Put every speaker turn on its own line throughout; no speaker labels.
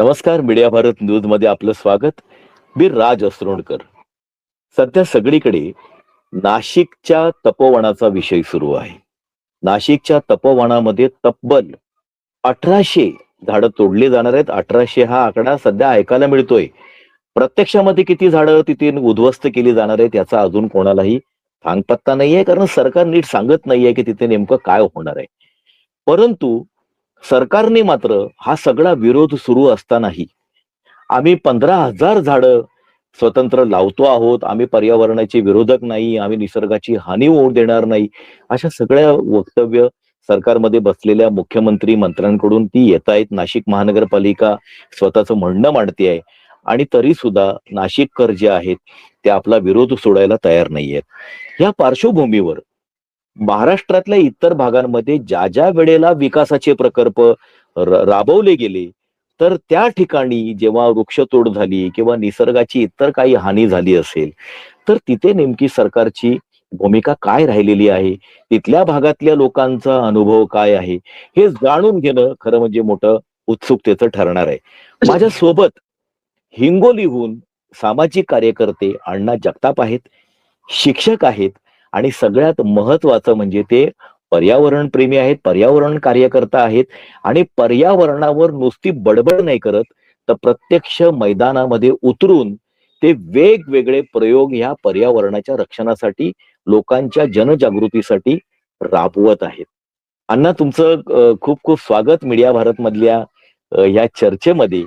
नमस्कार मीडिया भारत न्यूजमध्ये आपलं स्वागत. मी राज असरोणकर सध्या सगळीकडे नाशिकच्या तपोवनाचा विषय सुरू आहे. नाशिकच्या तपोवनामध्ये तब्बल अठराशे झाडं तोडली जाणार आहेत. अठराशे हा आकडा सध्या ऐकायला मिळतोय. प्रत्यक्षामध्ये किती झाडं तिथे उद्ध्वस्त केली जाणार आहेत याचा अजून कोणालाही थांगपत्ता नाहीये कारण सरकार नीट सांगत नाहीये की तिथे नेमकं काय होणार आहे. परंतु सरकारने मात्र हा सगळा विरोध सुरू असतानाही आम्ही पंधरा हजार झाडं स्वतंत्र लावतो आहोत. आम्ही पर्यावरणाचे विरोधक नाही. आम्ही निसर्गाची हानी होऊ देणार नाही. अशा सगळ्या वक्तव्य सरकारमध्ये बसलेल्या मुख्यमंत्री मंत्र्यांकडून ती येत आहेत. नाशिक महानगरपालिका स्वतःचं म्हणणं मांडते आहे. आणि तरी सुद्धा नाशिककर जे आहेत ते आपला विरोध सोडायला तयार नाहीयेत. या पार्श्वभूमीवर महाराष्ट्रातल्या इतर भागांमध्ये ज्या ज्या वेळेला विकासाचे प्रकल्प राबवले गेले तर त्या ठिकाणी जेव्हा वृक्षतोड झाली किंवा निसर्गाची इतर काही हानी झाली असेल तर तिथे नेमकी सरकारची भूमिका काय राहिलेली आहे? तिथल्या भागातल्या लोकांचा अनुभव काय आहे? हे जाणून घेणं खरं म्हणजे मोठं उत्सुकतेचं ठरणार आहे. माझ्या सोबत हिंगोलीहून सामाजिक कार्यकर्ते अण्णा जगताप आहेत शिक्षक आहेत आणि सगळ्यात महत्वाचं म्हणजे ते पर्यावरण प्रेमी आहेत पर्यावरण कार्यकर्ता आहेत आणि पर्यावरणावर नुसती बडबड नाही करत तर प्रत्यक्ष मैदानामध्ये उतरून ते वेगवेगळे प्रयोग ह्या पर्यावरणाच्या रक्षणासाठी लोकांच्या जनजागृतीसाठी राबवत आहेत. अण्णा तुमचं खूप खूप स्वागत मीडिया भारत मधल्या ह्या चर्चेमध्ये.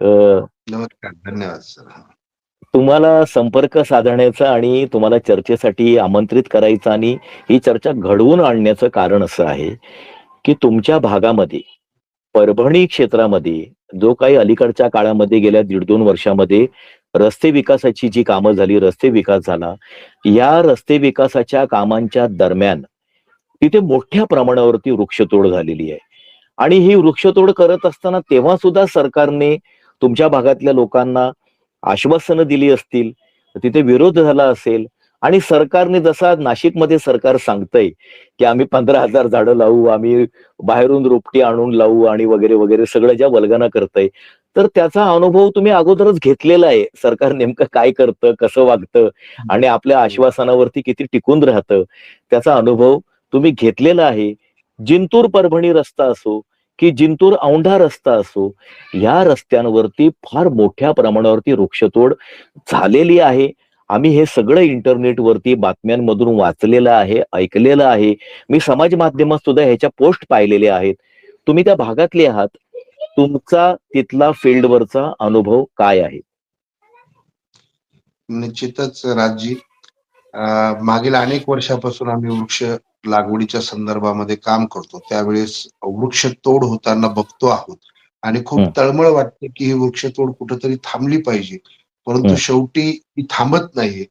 धन्यवाद सर.
तुम्हाला संपर्क साधण्याचं आणि तुम्हाला चर्चेसाठी आमंत्रित करायचं आणि ही चर्चा घडवून आणण्याचं कारण असं आहे की तुमच्या भागामध्ये परभणी क्षेत्रामध्ये जो काही अलीकडच्या काळामध्ये गेल्या दीड दोन वर्षामध्ये रस्ते विकासाची जी कामं झाली रस्ते विकास झाला या रस्ते विकासाच्या कामांच्या दरम्यान तिथे मोठ्या प्रमाणावरती वृक्षतोड झालेली आहे. आणि ही वृक्षतोड करत असताना तेव्हा सुद्धा सरकारने तुमच्या भागातल्या लोकांना आश्वासनं दिली असतील तिथे विरोध झाला असेल. आणि सरकारने जसा नाशिकमध्ये सरकार सांगतंय की आम्ही पंधरा हजार झाडं लावू आम्ही बाहेरून रोपटी आणून लावू आणि वगैरे वगैरे सगळं ज्या वल्गना करतंय तर त्याचा अनुभव तुम्ही अगोदरच घेतलेला आहे. सरकार नेमकं काय करतं कसं वागतं आणि आपल्या आश्वासनावरती किती टिकून राहतं त्याचा अनुभव तुम्ही घेतलेला आहे. जिंतूर परभणी रस्ता असो की जिंतूर औंढा रस्ता असो या रस्त्यांवरती फार मोठ्या प्रमाणावरती वृक्षतोड झालेली आहे. आम्ही हे सगळं इंटरनेटवरती बातम्यांमधून वाचलेलं आहे ऐकलेलं आहे. मी समाज माध्यमात सुद्धा ह्याच्या पोस्ट पाहिलेले आहेत. तुम्ही त्या भागातले आहात. तुमचा तिथला फील्डवरचा अनुभव काय आहे?
निश्चितच राजजी मागील अनेक वर्षापासून आम्ही वृक्ष लागवडीच्या संदर्भामध्ये काम करतो त्यावेळेस वृक्ष तोड होताना बघतो आहोत आणि खूप. तळमळ वाटते की ही वृक्षतोड कुठेतरी थांबली पाहिजे परंतु. शेवटी ती थांबत नाहीये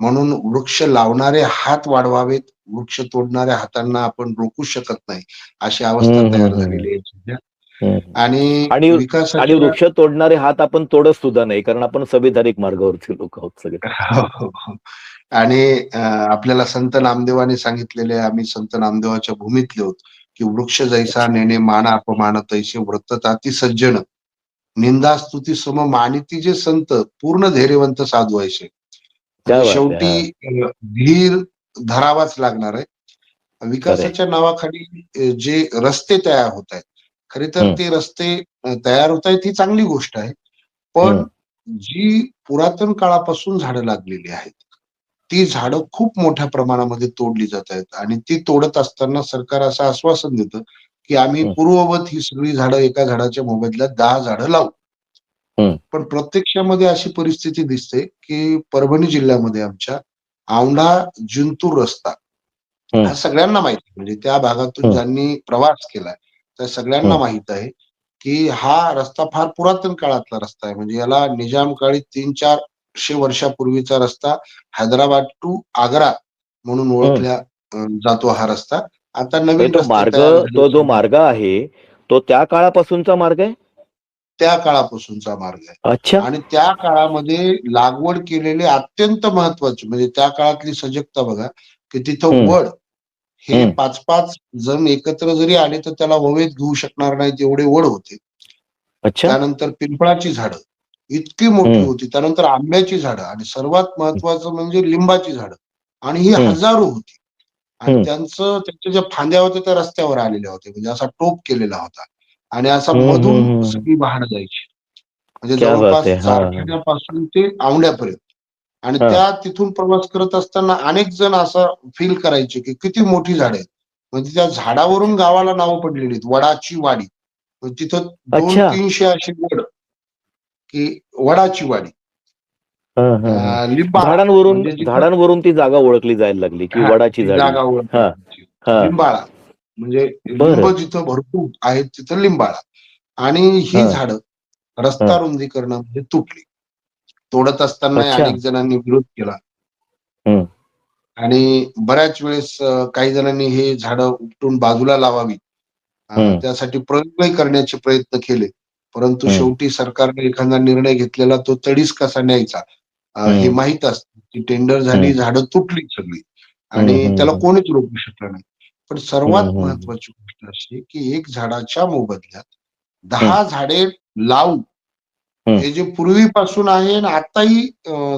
म्हणून वृक्ष लावणारे हात वाढवावेत वृक्ष तोडणाऱ्या हातांना आपण रोखू शकत नाही अशी अवस्था तयार. झालेली आहे सध्या. आणि
आणि- आणि वृक्ष तोडणारे हात आपण तोडत सुद्धा नाही कारण आपण संविधानिक मार्गावरचे लोक आहोत सगळे.
हो, हो, हो. आणि आपल्याला संत नामदेवाने सांगितलेले आम्ही संत नामदेवाच्या भूमीतले आहोत की वृक्ष जैसा नेणे मान अपमान तैसे व्रतताती सज्जन. निंदा स्तुती सम मानिती जे संत पूर्ण धैर्यवंत साधू व्हायचे शेवटी धीर धरावाच लागणार आहे. विकासाच्या नावाखाली जे रस्ते तयार होत आहेत खरे तर. ते रस्ते तयार होत आहेत ही चांगली गोष्ट आहे पण. जी पुरातन काळापासून झाडं लागलेली आहेत ती झाडं खूप मोठ्या प्रमाणामध्ये तोडली जात आहेत आणि ती तोडत असताना सरकार असं आश्वासन देतं की आम्ही. पूर्ववत ही सगळी झाडं एका झाडाच्या मोबदल्यात दहा झाडं लावू. पण प्रत्यक्षामध्ये अशी परिस्थिती दिसते की परभणी जिल्ह्यामध्ये आमच्या औंढा जिंतूर रस्ता
हं.
सगळ्यांना माहिती आहे. म्हणजे त्या भागातून. ज्यांनी प्रवास केलाय त्या सगळ्यांना
हं.
माहीत आहे की हा रस्ता फार पुरातन काळातला रस्ता आहे. म्हणजे याला निजाम काळी तीन चारशे वर्षापूर्वीचा रस्ता हैदराबाद टू आग्रा म्हणून ओळखल्या अं, जातो हा रस्ता. आता नवीन
मार्ग तो जो मार्ग आहे तो त्या काळापासूनचा मार्ग आहे?
त्या काळापासूनचा मार्ग आहे.
अच्छा.
आणि त्या काळामध्ये लागवड केलेले अत्यंत महत्त्वाचे म्हणजे त्या काळातली सजगता बघा की तिथं. वड हे. पाच पाच जण एकत्र जरी आले तर त्याला ववेत घेऊ शकणार नाहीत एवढे वड होते त्यानंतर पिंपळाची झाडं इतकी मोठी. होती त्यानंतर आंब्याची झाडं आणि सर्वात महत्वाचं म्हणजे लिंबाची झाडं आणि ही. हजारो होती आणि. त्यांचं त्यांच्या ज्या फांद्या होत्या त्या रस्त्यावर आलेल्या होत्या म्हणजे असा टोप केलेला होता आणि असा मधून. सगळी वाहन जायची म्हणजे जवळपास. चारखेड्यापासून ते आवड्यापर्यंत आणि. त्या तिथून प्रवास करत असताना अनेक जण असं फील करायचे की किती मोठी झाडं आहेत म्हणजे त्या झाडावरून गावाला नावं पडलेली आहेत वडाची वाडी म्हणजे तिथं दोन. तीनशे अशी वड की वडाची वाडी लिंबाळा
झाडांवरून
म्हणजे
झाडांवरून ती जागा ओळखली जायला लागली की वडाची
जागा ओळखली
हा. हा.
लिंबाळा म्हणजे. लिंब जिथं भरपूर आहेत तिथं लिंबाळा आणि ही. झाडं रस्ता
हा.
रुंदीकरणामध्ये तुटली तोडत असताना. अनेक जणांनी विरोध केला. आणि बऱ्याच वेळेस काही जणांनी हे झाडं उपटून बाजूला लावावी. त्यासाठी प्रयत्नही करण्याचे प्रयत्न केले परंतु. शेवटी सरकारने एखादा निर्णय घेतलेला तो तडीस कसा न्यायचा हे. माहीत असतं की टेंडर झाली झाडं तुटली सगळी आणि. त्याला कोणीच रोखू शकलं नाही पण सर्वात. महत्वाची गोष्ट अशी की एक झाडाच्या मोबदल्यात दहा झाडे लावून. हे जे पूर्वीपासून आहे आणि आताही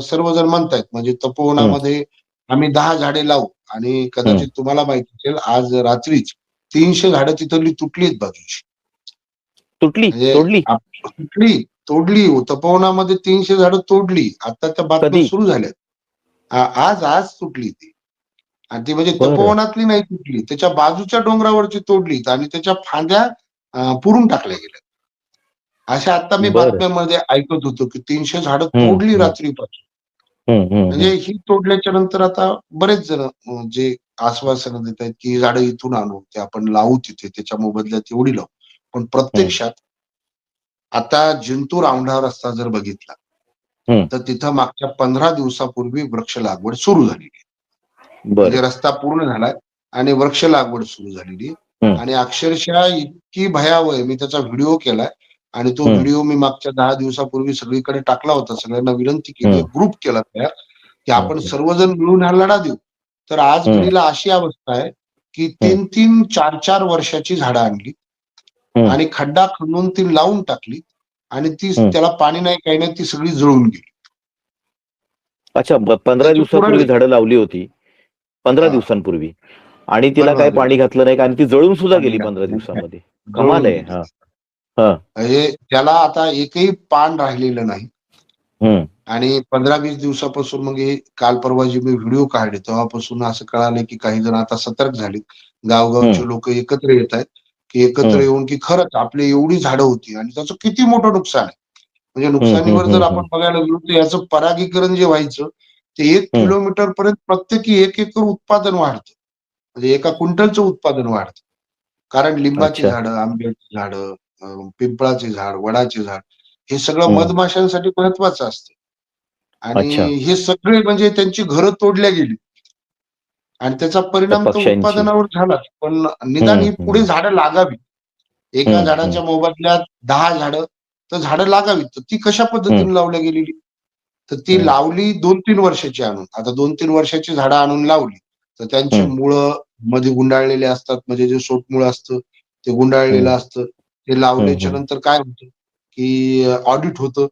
सर्वजण म्हणतायत. म्हणजे तपोवनामध्ये आम्ही दहा झाडे लावू आणि कदाचित तुम्हाला माहिती असेल आज रात्रीच तीनशे झाडं तिथली तुटलीत बाजूची.
तुटली?
म्हणजे
तोडली?
तुटली तोडली. हो, तपोवनामध्ये तीनशे झाडं तोडली. आता त्या बातम्या? सुरू झाल्यात. आज आज तुटली ती. आणि ती म्हणजे. तपोवनातली नाही तुटली. त्याच्या बाजूच्या डोंगरावरची तोडली आणि त्याच्या फांद्या पुरून टाकल्या गेल्या अशा आता मी. बातम्यामध्ये ऐकत होतो की तीनशे झाडं तोडली. रात्रीपासून म्हणजे ही तोडल्याच्या नंतर आता बरेच जण जे आश्वासन देत आहेत की ही झाडं इथून आणू ते आपण लावू तिथे त्याच्या मोबदल्यात एवढी लावू पण प्रत्यक्षात आता जिंतूर औंढा रस्ता जर बघितला. तर तिथं मागच्या पंधरा दिवसापूर्वी वृक्ष लागवड सुरू झालेली. म्हणजे रस्ता पूर्ण झालाय आणि वृक्ष लागवड सुरू झालेली. आणि अक्षरशः इतकी भयावह मी त्याचा व्हिडिओ केलाय आणि तो. व्हिडिओ मी मागच्या दहा दिवसापूर्वी सगळीकडे टाकला होता सगळ्यांना विनंती केली. ग्रुप केला तयार की आपण. सर्वजण मिळून हा लढा देऊ तर आज. घडीला अशी अवस्था आहे की तीन तीन चार चार वर्षाची झाडं आणली. आणि खड्डा खणून ती लावून टाकली आणि ती. त्याला पाणी नाही काही नाही ती सगळी जळून गेली
अच्छा पंधरा दिवसापूर्वी
पुरावे-
झाडं लावली होती पंधरा. दिवसांपूर्वी आणि तिला काय. पाणी घातलं नाही आणि ती जळून सुद्धा गेली पंधरा. दिवसामध्ये कमाल आहे
म्हणजे त्याला आता एकही पान राहिलेलं नाही. आणि पंधरा वीस दिवसापासून मग हे काल परवा जे मी व्हिडिओ काढले तेव्हापासून असं कळालं की काही जण आता सतर्क झाले गावगावचे लोक एकत्र येत आहेत. की एकत्र. येऊन की खरंच आपली एवढी झाडं होती आणि त्याचं किती मोठं नुकसान आहे. म्हणजे नुकसानीवर जर आपण बघायला गेलो तर याचं परागीकरण जे व्हायचं ते एक. किलोमीटर पर्यंत प्रत्येकी एक एकर उत्पादन वाढतं. म्हणजे एका क्विंटलचं उत्पादन वाढतं. कारण लिंबाची. झाडं आंब्याची झाडं पिंपळाचे झाड वडाचे झाड हे सगळं. मधमाशांसाठी महत्वाचं असतं. आणि. हे सगळे म्हणजे त्यांची घरं तोडल्या गेली. आणि त्याचा परिणाम तर
पक्ष्यांची.
उत्पादनावर झालाच पण निदान ही पुढे झाडं लागावी. एका झाडाच्या मोबदल्यात दहा झाडं तर झाडं लागावीत तर ती कशा पद्धतीने. लावल्या गेलेली? तर ती. लावली दोन तीन वर्षाची आणून. आता दोन तीन वर्षाची झाडं आणून लावली. तर त्यांची. मुळं मध्ये गुंडाळलेले असतात. म्हणजे जे सोटमुळ असतं ते गुंडाळलेलं असतं. ते लावल्याच्या
हम्म.
नंतर काय होतं की ऑडिट होतं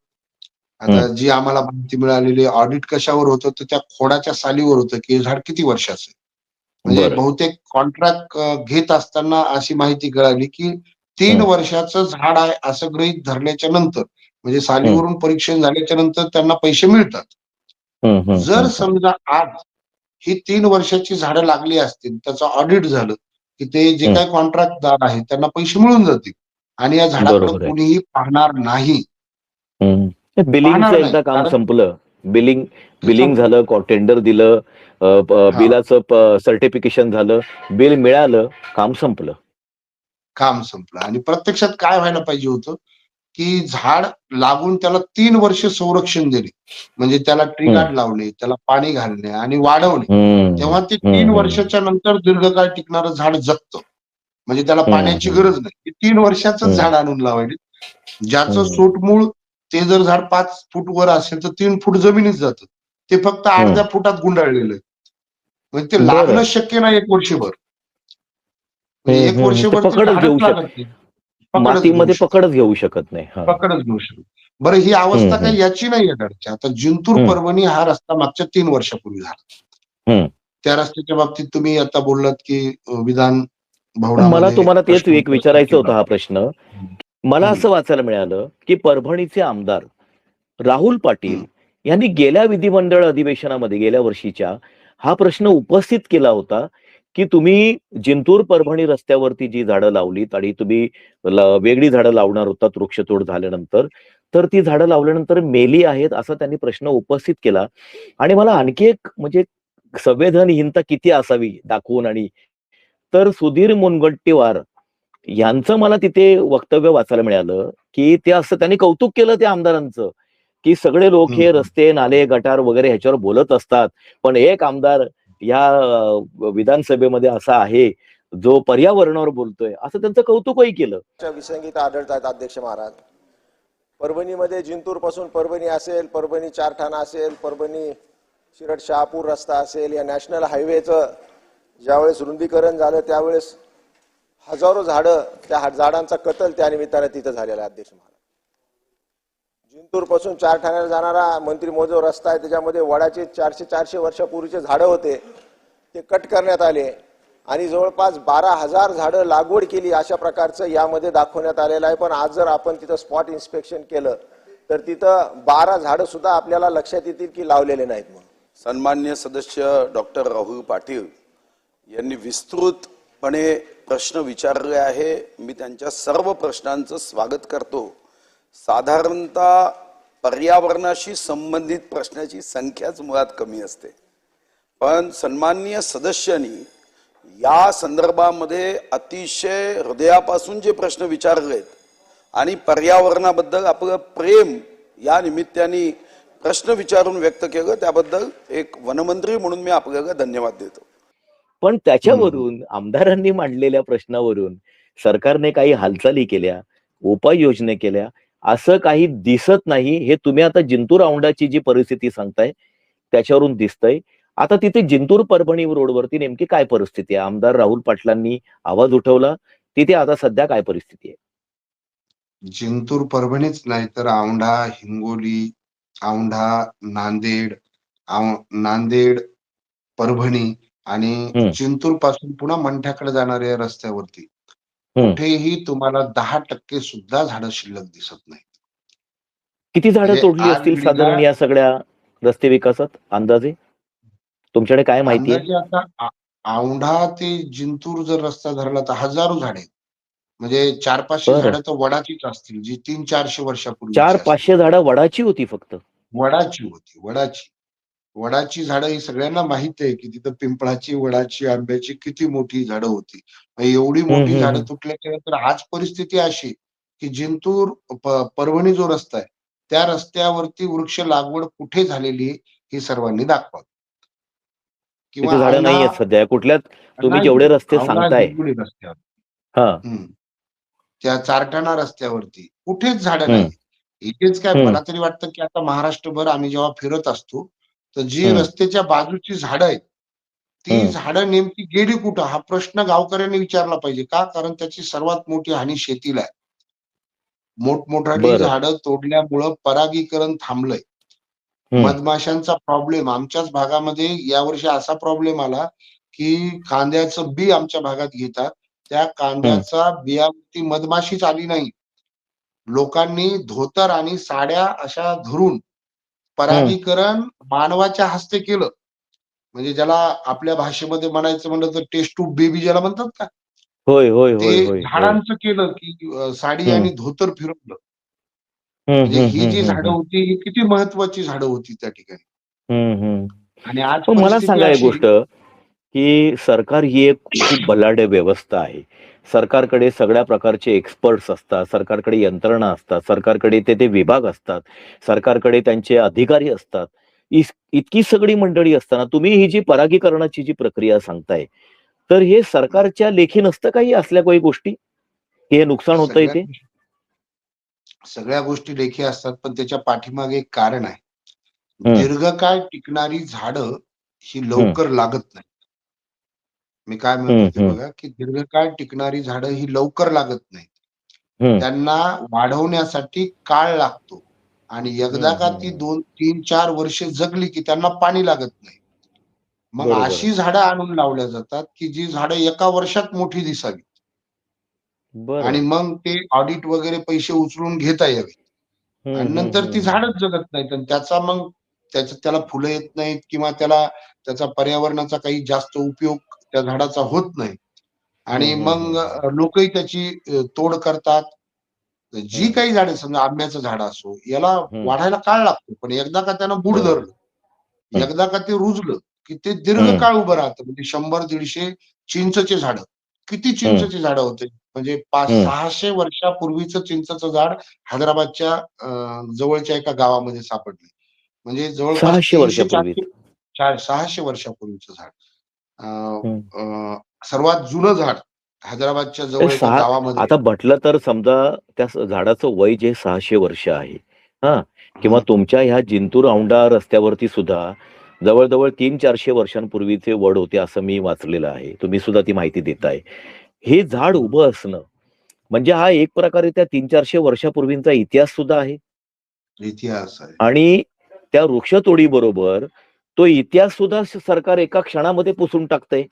आता जी आम्हाला माहिती मिळालेली ऑडिट कशावर होतं तर त्या खोडाच्या सालीवर होतं की हे झाड किती वर्षाचं आहे म्हणजे. बहुतेक कॉन्ट्रॅक्ट घेत असताना अशी माहिती कळाली की तीन. वर्षाचं झाड आहे असं गृहीत धरल्याच्या नंतर म्हणजे सालीवरून परीक्षण झाल्याच्यानंतर त्यांना पैसे मिळतात जर. समजा आज ही तीन वर्षाची झाडं लागली असतील त्याचं ऑडिट झालं की ते जे. काही कॉन्ट्रॅक्टदार आहेत त्यांना पैसे मिळून जातील आणि या झाडाकडे. कोणीही पाहणार नाही.
बिलिंगचं एकदा काम संपलं बिलिंग बिलिंग. झालं टेंडर दिलं. बिलाचं सर्टिफिकेशन झालं बिल मिळालं काम संपलं
काम संपलं आणि प्रत्यक्षात काय व्हायला पाहिजे होतं की झाड लागून त्याला तीन वर्ष संरक्षण देणे म्हणजे त्याला ट्री
हम्म.
गार्ड लावणे त्याला पाणी घालणे आणि वाढवणे. तेव्हा ते तीन. वर्षाच्या नंतर दीर्घकाळ टिकणारं झाड जगतं म्हणजे त्याला पाण्याची. गरज नाही तीन वर्षाचं. झाड आणून लावायचे ज्याचं. सोटमूळ ते जर झाड पाच फूट वर असेल तर तीन फूट जमिनीत जातं ते फक्त. अर्ध्या फुटात गुंडाळलेलं आहे म्हणजे ते. लागणं शक्य नाही एक वर्षभर म्हणजे एक. वर्षभर
मातीमध्ये पकडच घेऊ शकत नाही.
पकडच घेऊ शकत बरं ही अवस्था काही याची नाही आहे आता जिंतूर. परभणी हा रस्ता मागच्या तीन वर्षापूर्वी झाला. त्या रस्त्याच्या बाबतीत तुम्ही आता बोललात की विधान
मला तुम्हाला तेच एक विचारायचं होतं. हा प्रश्न मला. असं वाचायला मिळालं की परभणीचे आमदार राहुल पाटील. यांनी गेल्या विधिमंडळ अधिवेशनामध्ये गेल्या वर्षीच्या हा प्रश्न उपस्थित केला होता की तुम्ही जिंतूर परभणी रस्त्यावरती जी झाडं लावलीत आणि तुम्ही वेगळी झाडं लावणार होतात वृक्षतोड झाल्यानंतर तर ती झाडं लावल्यानंतर मेली आहेत असा त्यांनी प्रश्न उपस्थित केला आणि मला आणखी एक म्हणजे संवेदनहीनता किती असावी दाखवून आणि तर सुधीर मुनगंटीवार यांचं मला तिथे वक्तव्य वाचायला मिळालं की ते असं त्यांनी कौतुक केलं त्या आमदारांचं की सगळे लोक हे. रस्ते नाले गटार वगैरे ह्याच्यावर बोलत असतात. पण एक आमदार या विधानसभेमध्ये असा आहे जो पर्यावरणावर बोलतोय असं त्यांचं कौतुकही केलं.
च्या विसंगीत आढळत आहेत अध्यक्ष महाराज. परभणीमध्ये जिंतूरपासून परभणी असेल परभणी चारठाणा असेल परभणी शिरड शहापूर रस्ता असेल या नॅशनल हायवेचं ज्यावेळेस रुंदीकरण झालं त्यावेळेस हजारो झाडं त्या झाडांचा कतल त्या निमित्ताने तिथं झालेला आहे अध्यक्ष महाराज. जिंतूरपासून चार ठाण्याला जाणारा मंत्री मोजो रस्ता आहे त्याच्यामध्ये वडाचे चारशे चारशे वर्षापूर्वीचे झाडं होते ते कट करण्यात आले आणि जवळपास बारा हजार झाडं लागवड केली अशा प्रकारचं यामध्ये दाखवण्यात आलेलं आहे. पण आज जर आपण तिथं स्पॉट इन्स्पेक्शन केलं तर तिथं बारा झाडं सुद्धा आपल्याला लक्षात येतील की लावलेले नाहीत म्हणून.
सन्मान्य सदस्य डॉक्टर राहुल पाटील यांनी विस्तृतपणे प्रश्न विचारले आहे. मी त्यांच्या सर्व प्रश्नांचं स्वागत करतो. साधारणतः पर्यावरणाशी संबंधित प्रश्नाची संख्याच मुळात कमी असते. पण सन्माननीय सदस्यांनी या संदर्भामध्ये अतिशय हृदयापासून जे प्रश्न विचारलेत आणि पर्यावरणाबद्दल आपलं प्रेम या निमित्ताने प्रश्न विचारून व्यक्त केलं त्याबद्दल एक वनमंत्री म्हणून मी आपल्याला धन्यवाद देतो.
पण त्याच्यावरून आमदारांनी मांडलेल्या प्रश्नावरून सरकारने काही हालचाली केल्या उपाययोजना केल्या असं काही दिसत नाही हे तुम्ही आता जिंतूर औंडाची जी परिस्थिती सांगताय त्याच्यावरून दिसतंय. आता तिथे जिंतूर परभणी रोडवरती नेमकी काय परिस्थिती आहे? आमदार राहुल पाटलांनी आवाज उठवला तिथे आता सध्या काय परिस्थिती आहे?
जिंतूर परभणीच नाही तर औंढा हिंगोली औंढा नांदेड नांदेड परभणी आणि. जिंतूरपासून पुन्हा मंठ्याकडे जाणाऱ्या या रस्त्यावरती. कुठेही तुम्हाला दहा टक्के सुद्धा झाडं शिल्लक दिसत नाही
किती झाडं
म्हणजे
तोडली असतील साधारण या सगळ्या रस्ते विकासात अंदाजे तुमच्याकडे काय माहिती आहे
आता औंढा ते जिंतूर जर रस्ता धरला तर हजारो झाडे. म्हणजे चार पाचशे. झाडं तर वडाचीच असतील जी तीन चारशे वर्षापूर्वी
चार पाचशे झाडं वडाची होती फक्त
वडाची होती वडाची वडाची झाडं ही सगळ्यांना माहीत आहे की तिथं पिंपळाची वडाची आंब्याची किती मोठी झाडं होती. एवढी मोठी झाडं. तुटल्याच्या नंतर आज परिस्थिती अशी की जिंतूर परभणी जो रस्ता आहे त्या रस्त्यावरती वृक्ष लागवड कुठे झालेली हे सर्वांनी दाखवा.
तिथे झाडं नाही सध्या. कुठल्या तुम्ही जेवढे रस्ते सांगताय. हा.
त्या चारठाणा रस्त्यावरती. कुठेच झाडं. नाही इथेच काय. मला तरी वाटतं की आता महाराष्ट्रभर आम्ही जेव्हा फिरत असतो तर जी. रस्त्याच्या बाजूची झाडं आहेत ती. झाडं नेमकी गेली कुठं हा प्रश्न गावकऱ्यांनी विचारला पाहिजे का कारण त्याची सर्वात मोठी हानी शेतीला आहे मोठमोठाली
बरं.
झाडं तोडल्यामुळं परागीकरण थांबलंय. मधमाशांचा प्रॉब्लेम आमच्याच भागामध्ये यावर्षी असा प्रॉब्लेम आला की कांद्याचं बी आमच्या भागात घेतात त्या कांद्याचा बियावरती मधमाशीच आली नाही लोकांनी धोतर आणि साड्या अशा धरून परागीकरण मानवाच्या हस्ते केलं म्हणजे ज्याला आपल्या भाषेमध्ये म्हणायचं म्हणलं तर टेस्ट टू बेबी ज्याला म्हणतात का
होय होय होय
ते. झाडांचं केलं की साडी. आणि धोतर फिरवलं म्हणजे ही जी झाडं होती ही किती महत्वाची झाडं होती त्या ठिकाणी. आणि आज
मला सांगा एक गोष्ट की सरकार ही एक खूप बलाढ्य व्यवस्था आहे सरकारकडे सगळ्या प्रकारचे एक्सपर्ट्स असतात सरकारकडे यंत्रणा असतात सरकारकडे ते ते विभाग असतात सरकारकडे त्यांचे अधिकारी असतात. इतकी सगळी मंडळी असताना तुम्ही ही जी परागीकरणाची जी प्रक्रिया सांगताय तर हे सरकारच्या लेखी नसतं काही असल्या काही गोष्टी? हे नुकसान होतं इथे
गोष्टी- सगळ्या गोष्टी लेखी असतात पण त्याच्या पाठीमागे एक कारण आहे. दीर्घकाळ टिकणारी झाडं ही लवकर लागत नाही मी काय म्हणतो. बघा की दीर्घकाळ टिकणारी झाडं ही लवकर लागत नाही
हम्म.
त्यांना वाढवण्यासाठी काळ लागतो आणि एकदा का ती. दोन तीन चार वर्षे जगली की त्यांना पाणी लागत नाही मग. अशी झाडं आणून लावल्या जातात की जी झाडं एका वर्षात मोठी दिसावी
बरं
आणि मग ते ऑडिट वगैरे पैसे उचलून घेता यावे
हम्म,
आणि नंतर ती. झाडच जगत नाहीत आणि त्याचा मग त्याच्या त्याला फुलं येत नाहीत किंवा त्याला त्याचा पर्यावरणाचा काही जास्त उपयोग त्या झाडाचा होत नाही. आणि मग लोकही त्याची तोड करतात. जी. काही झाडे समजा आंब्याचं झाड असो याला. वाढायला काळ लागतो. पण एकदा का त्यानं बुड. धरलं एकदा का ते रुजलं की ते दीर्घ
हम्म.
काळ उभं राहतं. म्हणजे शंभर दीडशे चिंचचे झाड. किती चिंचचे झाड होते? म्हणजे पाच. सहाशे वर्षापूर्वीचं चिंचचं झाड हैदराबादच्या अ, जवळच्या एका गावामध्ये सापडले. म्हणजे जवळपास
सहाशे
वर्षापूर्वीचं झाड. सर्वात जुनं झाड हैदराबादच्या जवळ गावामध्ये.
आता म्हटलं तर समजा त्या झाडाचं वय जे सहाशे वर्ष आहे हा किंवा तुमच्या ह्या जिंतूर औंढा रस्त्यावरती सुद्धा जवळजवळ तीन चारशे वर्षांपूर्वीचे वड होते असं मी वाचलेलं आहे. तुम्ही सुद्धा ती माहिती देताय. हे झाड उभं असणं म्हणजे हा एक प्रकारे त्या तीन चारशे वर्षापूर्वींचा इतिहास सुद्धा आहे.
इतिहास
आणि त्या वृक्षतोडी बरोबर तो इतिहास सुद्धा सरकार एका क्षणामध्ये पुसून टाकतंय.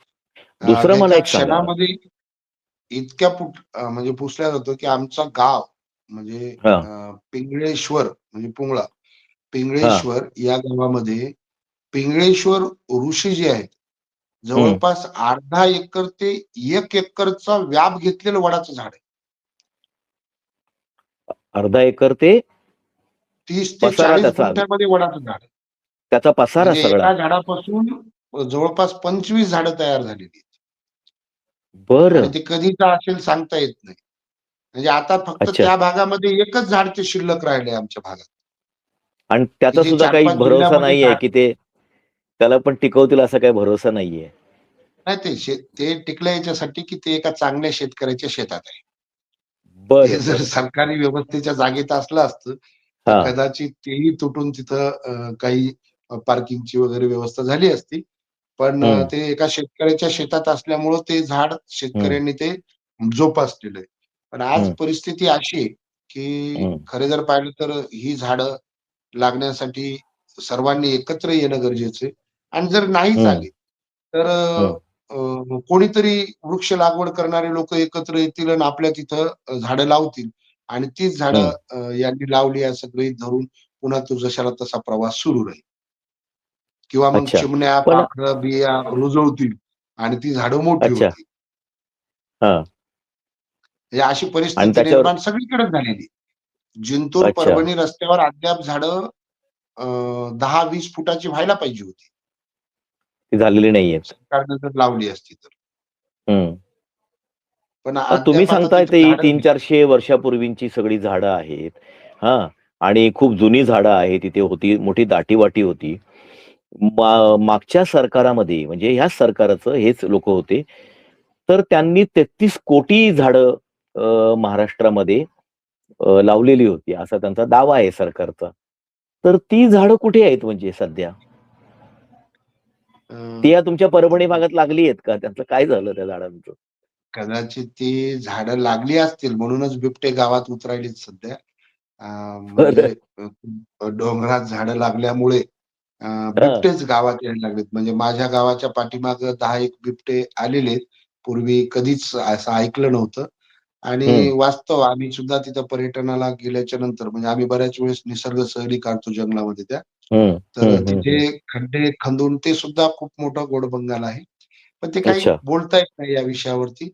दुसरं मला एक
क्षणामध्ये इतक्या पुट म्हणजे पुसल्या जातो की आमचा गाव म्हणजे पिंगळेश्वर म्हणजे पुंगळा. पिंगळेश्वर या गावामध्ये पिंगळेश्वर ऋषी जे आहेत जवळपास अर्धा एकर ते एक एकरचा व्याप घेतलेलं वडाचं झाड आहे.
अर्धा एकर ते
तीस ते चाळीस. गुंठ्यामध्ये वडाचं झाड आहे.
त्याचा पसारा
म्हणजे
सगळा.
झाडापासून जवळपास पंचवीस झाडं तयार झालेली.
बर.
ते कधीचा असेल सांगता येत नाही. म्हणजे आता फक्त. त्या भागामध्ये एकच झाड ते शिल्लक राहिले आमच्या भागात.
आणि त्याचा
जे
सुद्धा काही भरोसा नाहीये की ते त्याला पण टिकवतील असा काही भरोसा नाहीये.
नाही ते ते टिकलं याच्यासाठी की ते एका चांगल्या शेतकऱ्याच्या शेतात आहे.
बर
जर सरकारी व्यवस्थेच्या जागेत असलं असतं कदाचित तेही तुटून तिथं काही पार्किंगची वगैरे व्यवस्था झाली असती पण. ते एका शेतकऱ्याच्या शेतात असल्यामुळं ते झाड शेतकऱ्यांनी ते जोपासलेलं आहे पण आज. परिस्थिती अशी आहे की. खरे जर पाहिलं तर ही झाडं लागण्यासाठी सर्वांनी एकत्र येणं गरजेचं आहे आणि जर
हम्म.
आली तर कोणीतरी वृक्ष लागवड करणारे लोक एकत्र येतील आणि आपल्या तिथं झाडं लावतील आणि तीच झाडं यांनी लावली असं गृहीत धरून पुन्हा तो जशाला तसा प्रवास सुरू राहील किंवा मग
अच्छा.
चिमण्या
पण-
पाखरं बिया रुजवतील आणि ती झाडं मोठी
अच्छा.
होतील.
हा.
म्हणजे अशी परिस्थिती
त्याच्यावर-
निर्माण सगळीकडे झालेली. जिंतूर
अच्छा.
परभणी रस्त्यावर अद्याप झाडं अं, दहा वीस फुटाची व्हायला पाहिजे होती.
ती झालेली नाहीये
सरकारनं जर लावली असती तर.
हम्म.
पण
तुम्ही
आता
सांगताय
ती
ते
झाडं-
तीन चारशे वर्षापूर्वींची सगळी झाडं आहेत. हा. आणि खूप जुनी झाडं आहेत. तिथे होती मोठी दाटीवाटी होती. मा- मागच्या सरकारामध्ये म्हणजे ह्याच सरकाराचं हेच लोक होते तर त्यांनी तेहतीस कोटी झाडं महाराष्ट्रामध्ये लावलेली होती असा त्यांचा दावा आहे सरकारचा. तर ती झाडं कुठे आहेत म्हणजे सध्या? ती या तुमच्या परभणी भागात लागली आहेत का? त्यांचं काय झालं त्या झाडांचं?
कदाचित ती झाडं लागली असतील म्हणूनच बिबटे गावात उतरायलीत सध्या. म्हणजे डोंगरात झाडं लागल्यामुळे अं, बिबटेच गावात यायला लागलेत म्हणजे माझ्या गावाच्या पाठीमाग दहा एक बिबटे आलेले आहेत. पूर्वी कधीच असं ऐकलं नव्हतं आणि. वास्तव आम्ही सुद्धा तिथं पर्यटनाला गेल्याच्यानंतर म्हणजे आम्ही बऱ्याच वेळेस निसर्ग सहली काढतो जंगलामध्ये त्या तर तिथे खड्डे खंदून ते सुद्धा खूप मोठं गोडबंगाल आहे पण ते काही
अच्छा.
बोलता येत नाही या विषयावरती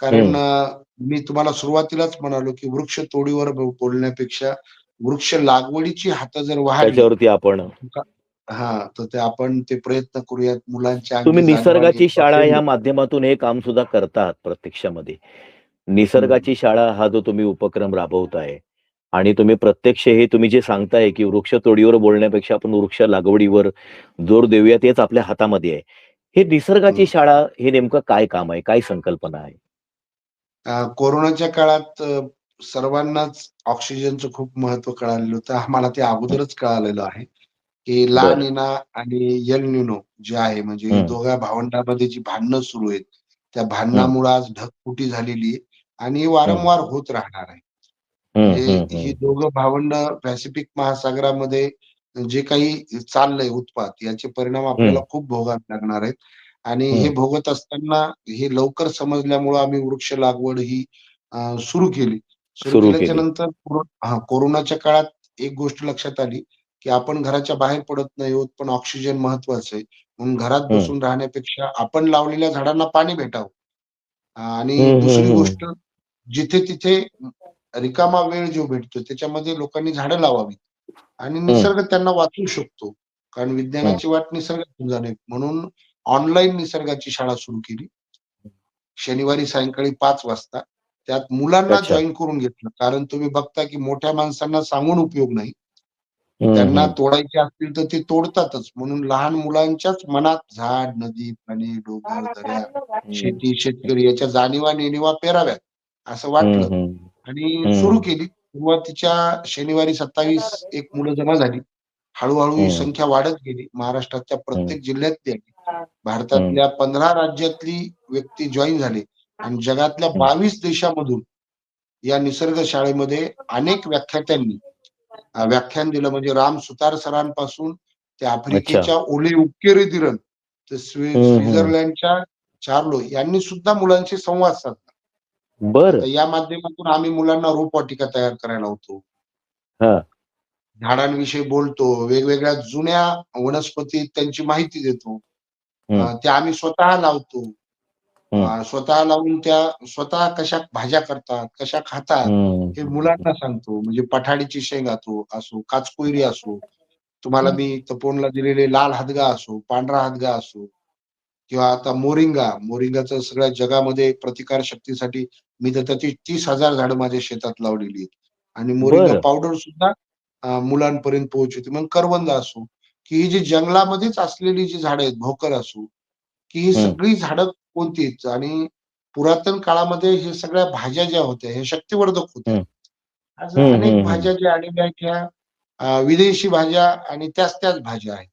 कारण. अं, मी तुम्हाला सुरुवातीलाच म्हणालो की वृक्ष तोडीवर ब- बोलण्यापेक्षा वृक्ष लागवडीची हात जर वाढली
त्याच्यावरती आपण
हा तर ते आपण ते प्रयत्न करूयात मुलांच्या
तुम्ही. निसर्गाची शाळा. ह्या माध्यमातून हे काम सुद्धा करतात प्रत्यक्षामध्ये निसर्गाची शाळा हा जो तुम्ही उपक्रम राबवताय आणि तुम्ही प्रत्यक्ष हे तुम्ही जे सांगताय की वृक्ष तोडीवर बोलण्यापेक्षा आपण वृक्ष लागवडीवर जोर देऊया तेच आपल्या हातामध्ये आहे हे निसर्गाची. शाळा हे नेमकं काय काम आहे काय संकल्पना आहे
कोरोनाच्या काळात सर्वांनाच ऑक्सिजनचं खूप महत्त्व कळालेलं होतं आम्हाला ते अगोदरच कळालेलं आहे की ला
बरं.
निना आणि यल निनो जे आहे म्हणजे
हम्म.
दोघा भावंडामध्ये जी भांडणं सुरू आहेत त्या भांडणामुळे आज ढगफुटी झालेली आहे आणि वारंवार होत राहणार आहे
हम्म,
हे
हम्म,
ही
हम्म.
दोघं भावंड पॅसिफिक महासागरामध्ये जे काही चाललंय उत्पात याचे परिणाम आपल्याला खूप भोगावे लागणार आहेत आणि हे
हम्म.
भोगत असताना हे लवकर समजल्यामुळं आम्ही वृक्ष लागवड ही सुरू केली सुरू
सुरू
केल्याच्या
केली.
नंतर कोरो- हा कोरोनाच्या काळात एक गोष्ट लक्षात आली की आपण घराच्या बाहेर पडत नाही आहोत पण ऑक्सिजन महत्वाचं आहे. म्हणून घरात. बसून राहण्यापेक्षा आपण लावलेल्या झाडांना पाणी भेटावं. आणि दुसरी. गोष्ट जिथे तिथे रिकामा वेळ जो भेटतो त्याच्यामध्ये लोकांनी झाडं लावावी आणि निसर्ग त्यांना वाचवू शकतो. कारण विज्ञानाची वाट निसर्गातून जाणे. म्हणून ऑनलाईन निसर्गाची शाळा सुरू केली. शनिवारी सायंकाळी पाच वाजता. त्यात मुलांना. जॉईन करून घेतलं. कारण तुम्ही बघता की मोठ्या माणसांना सांगून उपयोग नाही. त्यांना. तोडायचे असतील तर ते तोडतातच म्हणून लहान मुलांच्याच मनात झाड नदी पाणी डोंगर दऱ्या शेती शेतकरी याच्या जाणीवा नेणीवा पेराव्यात असं वाटलं. आणि. सुरू केली सुरुवातीच्या शनिवारी सत्तावीस एक मुलं जमा झाली हळूहळू ही. संख्या वाढत गेली महाराष्ट्राच्या प्रत्येक जिल्ह्यातली आहे. भारतातल्या. पंधरा राज्यातली व्यक्ती जॉईन झाले आणि जगातल्या. बावीस देशामधून या निसर्ग शाळेमध्ये अनेक व्याख्यात्यांनी व्याख्यान दिलं म्हणजे राम सुतार सरांपासून ते आफ्रिकेच्या ओले उक्केरे दिरन ते
हम्म.
स्वित्झर्लंडच्या चार्लो यांनी सुद्धा मुलांशी संवाद साधला.
बर.
या माध्यमातून आम्ही मुलांना रोपवाटिका तयार करायला होतो. झाडांविषयी बोलतो वेगवेगळ्या जुन्या वनस्पती त्यांची माहिती देतो. त्या आम्ही स्वतः लावतो. स्वतः लावून त्या स्वतः कशा भाज्या करतात कशा खातात. हे मुलांना सांगतो म्हणजे पठाडीची शेंग असो असो काचकोयरी असो तुम्हाला मी तपोनला दिलेले लाल हादगा असो पांढरा हादगा असो किंवा आता मोरिंगा मोरिंगाचं सगळ्या जगामध्ये प्रतिकार शक्तीसाठी मी तर त्याची तीस हजार झाडं माझ्या शेतात लावलेली आहेत आणि मोरिंगा. पावडर सुद्धा मुलांपर्यंत पोहोचवते मग करवंद असो की ही जी जंगलामध्येच असलेली जी झाडं आहेत भोकर असो की ही. सगळी झाडं कोणती आहेत आणि पुरातन काळामध्ये हे सगळ्या भाज्या ज्या होत्या हे शक्तिवर्धक होत्या. आज अनेक. भाज्या ज्या आलेल्या आहेत ह्या विदेशी भाज्या आणि त्याच त्याच भाज्या आहेत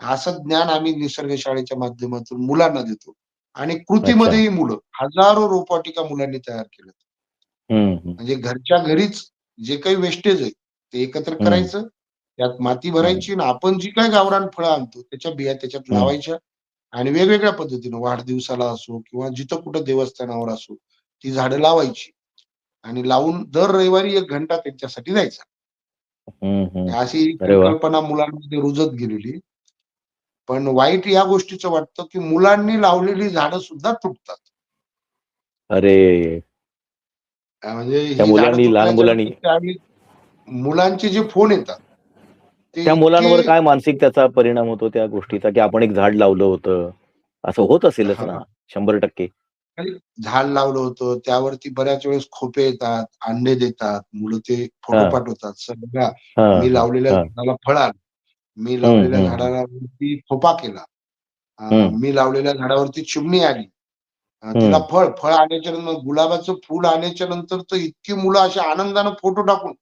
असं ज्ञान आम्ही निसर्ग शाळेच्या माध्यमातून मुलांना देतो आणि कृतीमध्येही मुलं हजारो रोपवाटिका मुलांनी तयार
हम्म.
म्हणजे घरच्या घरीच जे काही वेस्टेज आहे ते एकत्र. करायचं त्यात माती भरायची आणि आपण जी काही गावरान फळं आणतो त्याच्या बिया त्याच्यात. लावायच्या आणि वेगवेगळ्या पद्धतीनं वाढदिवसाला असो किंवा जिथं कुठं देवस्थानावर असो ती झाडं लावायची. आणि लावून दर रविवारी एक घंटा त्यांच्यासाठी द्यायचा. अशी. कल्पना मुलांमध्ये रुजत गेलेली. पण वाईट या गोष्टीचं वाटतं की मुलांनी लावलेली झाडं सुद्धा तुटतात.
अरे.
म्हणजे मुलांचे जे फोन येतात
त्या मुलांवर काय मानसिक त्याचा परिणाम होतो त्या गोष्टीचा की आपण एक झाड लावलं होतं असं होत असेलच ना. शंभर टक्के
झाड लावलं होतं त्यावरती बऱ्याच वेळेस खोपे येतात अंडे देतात मुलं ते फोटो. पाठवतात
हा,
मी लावलेल्या. झाडाला फळ आलं मी लावलेल्या. झाडावरती खोपा केला. मी लावलेल्या झाडावरती चिमणी आली तिला. फळ फळ आल्याच्यानंतर गुलाबाचं फुल आल्याच्यानंतर तर इतकी मुलं अशा आनंदानं फोटो टाकून.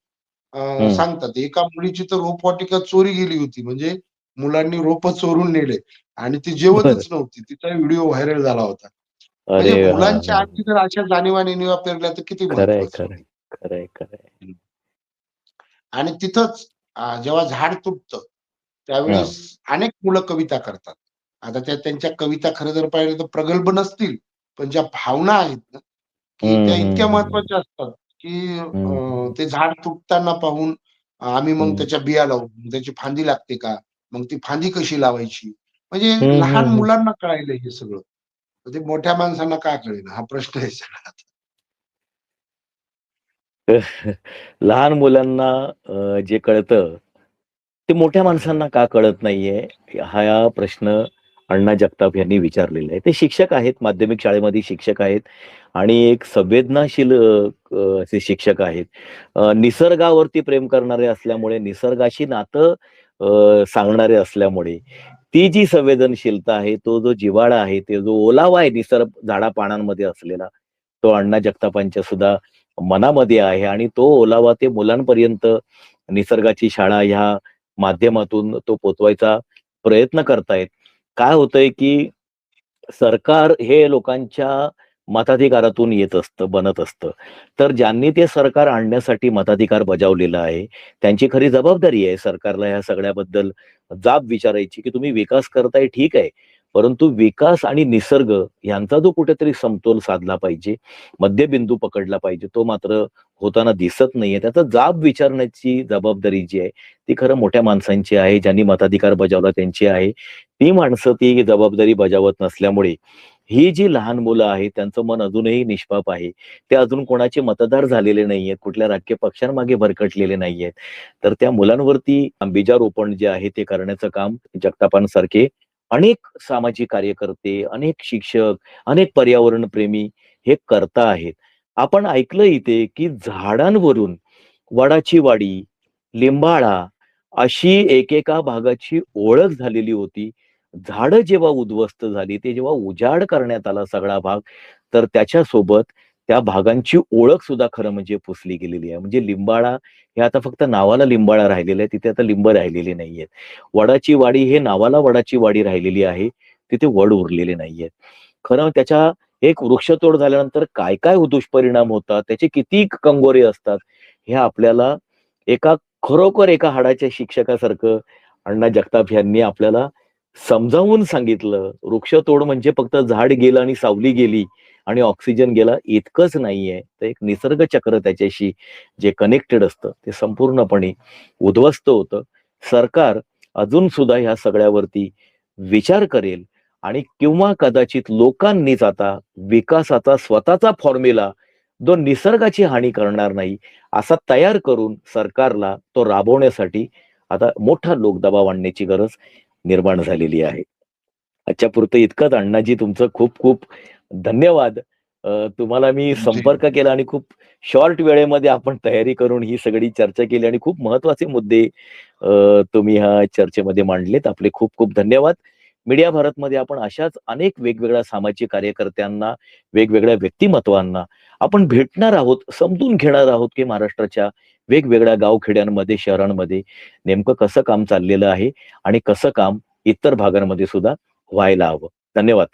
सांगतात. एका मुलीची तर रोपवाटिका चोरी गेली होती. म्हणजे मुलांनी रोप चोरून नेले. आणि ती जेवतच नव्हती. तिचा व्हिडिओ व्हायरल झाला होता.
अरे
म्हणजे मुलांच्या. अंगी जर अशा जाणीवा नेणीवा पेरल्या तर किती आणि तिथंच जेव्हा झाड तुटतं त्यावेळेस अनेक मुलं कविता करतात. आता त्या त्यांच्या कविता खरं जर पाहिलं तर प्रगल्भ नसतील पण ज्या भावना आहेत ना की त्या इतक्या. महत्त्वाच्या असतात. की. अं, ते झाड तुटताना पाहून आम्ही मग
हम्म.
त्याच्या बिया लावू. मग त्याची फांदी लागते का? मग ती फांदी कशी लावायची? म्हणजे
हम्म,
लहान
हम्म.
मुलांना कळायलं हे सगळं. तर ते मोठ्या माणसांना काय कळेल हा प्रश्न आहे सगळा
लहान मुलांना अ, जे कळतं ते मोठ्या माणसांना का कळत नाहीये? हा प्रश्न अण्णा जगताप यांनी विचारलेले आहे. ते शिक्षक आहेत माध्यमिक शाळेमध्ये शिक्षक आहेत आणि एक संवेदनाशील असे शिक्षक आहेत. निसर्गावरती प्रेम करणारे असल्यामुळे निसर्गाशी नातं सांगणारे असल्यामुळे ती जी संवेदनशीलता आहे तो जो जिव्हाळा आहे ते जो ओलावा आहे निसर्ग झाडा पानांमध्ये असलेला तो अण्णा जगतापांच्या सुद्धा मनामध्ये आहे आणि तो ओलावा ते मुलांपर्यंत निसर्गाची शाळा ह्या माध्यमातून तो पोचवायचा प्रयत्न करतायत. काय होतंय की सरकार हे लोकांच्या मताधिकारातून येत असतं बनत असतं. तर ज्यांनी ते सरकार आणण्यासाठी मताधिकार बजावलेला आहे त्यांची खरी जबाबदारी आहे सरकारला या सगळ्याबद्दल जाब विचारायची की तुम्ही विकास करताय ठीक आहे. परंतु विकास आणि निसर्ग यांचा जो कुठेतरी समतोल साधला पाहिजे मध्यबिंदू पकडला पाहिजे तो मात्र होताना दिसत नाहीये. त्याचा जाब विचारण्याची जबाबदारी जी आहे ती खरं मोठ्या माणसांची आहे ज्यांनी मताधिकार बजावला त्यांची आहे. ती माणसं ती जबाबदारी बजावत नसल्यामुळे ही जी लहान मुलं आहेत त्यांचं मन अजूनही निष्पाप आहे. ते अजून कोणाचे मतदार झालेले नाहीयेत कुठल्या राजकीय पक्षांमागे भरकटलेले नाहीयेत. तर त्या मुलांवरती बीजारोपण जे आहे ते करण्याचं काम जगतापांसारखे अनेक सामाजिक कार्यकर्ते अनेक शिक्षक अनेक पर्यावरण प्रेमी हे करता आहेत. आपण ऐकलं इथे की झाडांवरून वडाची वाडी लिंबाळा अशी एकेका भागाची ओळख झालेली होती. झाडं जेव्हा उद्ध्वस्त झाली ते जेव्हा उजाड करण्यात आला सगळा भाग तर त्याच्यासोबत त्या भागांची ओळख सुद्धा खरं म्हणजे पुसली गेलेली आहे. म्हणजे लिंबाळा हे आता फक्त नावाला लिंबाळा राहिलेलं आहे. तिथे आता लिंब राहिलेली नाहीयेत वडाची वाडी हे नावाला वडाची वाडी राहिलेली आहे. तिथे वड उरलेले नाहीयेत खरं त्याच्या एक वृक्षतोड झाल्यानंतर काय काय दुष्परिणाम होतात? त्याचे किती कंगोरे असतात? हे आपल्याला एका खरोखर एका हाडाच्या शिक्षकासारखं अण्णा जगताप यांनी आपल्याला समजावून सांगितलं. वृक्षतोड म्हणजे फक्त झाड गेलं आणि सावली गेली. आणि ऑक्सिजन गेला इतकंच नाहीये. तर एक निसर्ग चक्र त्याच्याशी जे कनेक्टेड असतं ते संपूर्णपणे उद्ध्वस्त होतं. सरकार अजून सुद्धा ह्या सगळ्यावरती विचार करेल आणि किंवा कदाचित लोकांनीच आता विकासाचा स्वतःचा फॉर्म्युला जो निसर्गाची हानी करणार नाही असा तयार करून सरकारला तो राबवण्यासाठी आता मोठा लोकदबाव आणण्याची गरज निर्माण झालेली आहे. आजच्या पुरतं इतकंच अण्णाजी तुमचं खूप खूप धन्यवाद. तुम्हाला मी संपर्क केला आणि खूप शॉर्ट वेळेमध्ये आपण तयारी करून ही सगळी चर्चा केली आणि खूप महत्त्वाचे मुद्दे तुम्ही ह्या चर्चेमध्ये मांडलेत. आपले खूप खूप धन्यवाद. मीडिया भारतमध्ये आपण अशाच अनेक वेगवेगळ्या सामाजिक कार्यकर्त्यांना वेगवेगळ्या व्यक्तिमत्वांना आपण भेटणार आहोत समजून घेणार आहोत की महाराष्ट्राच्या वेगवेगळ्या गावखेड्यांमध्ये शहरांमध्ये नेमकं कसं काम चाललेलं आहे आणि कसं काम इतर भागांमध्ये सुद्धा व्हायला हवं. धन्यवाद.